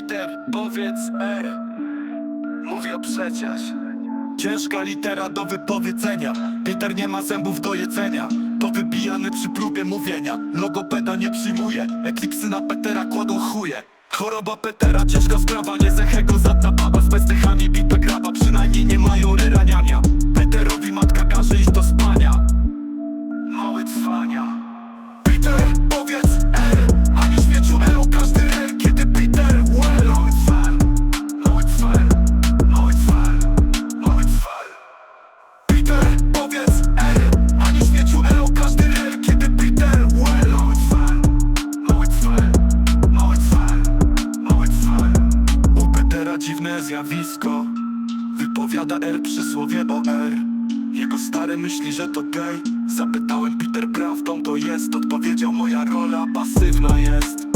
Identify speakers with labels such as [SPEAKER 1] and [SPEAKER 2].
[SPEAKER 1] Peter, powiedz R Mówię przecież. Ciężka litera do wypowiedzenia. Peter nie ma zębów do jedzenia. Powybijany przy próbie mówienia. Logopeda nie przyjmuje. Eklipsy na Petera kładą chuje. Choroba Petera, ciężka sprawa Nie zechego za ta baba. Z bezdechami bita graba Przynajmniej zjawisko. Wypowiada R przysłowie o R. Jego stary myśli, że to gej. Zapytałem Peter prawdą to jest Odpowiedział moja rola pasywna jest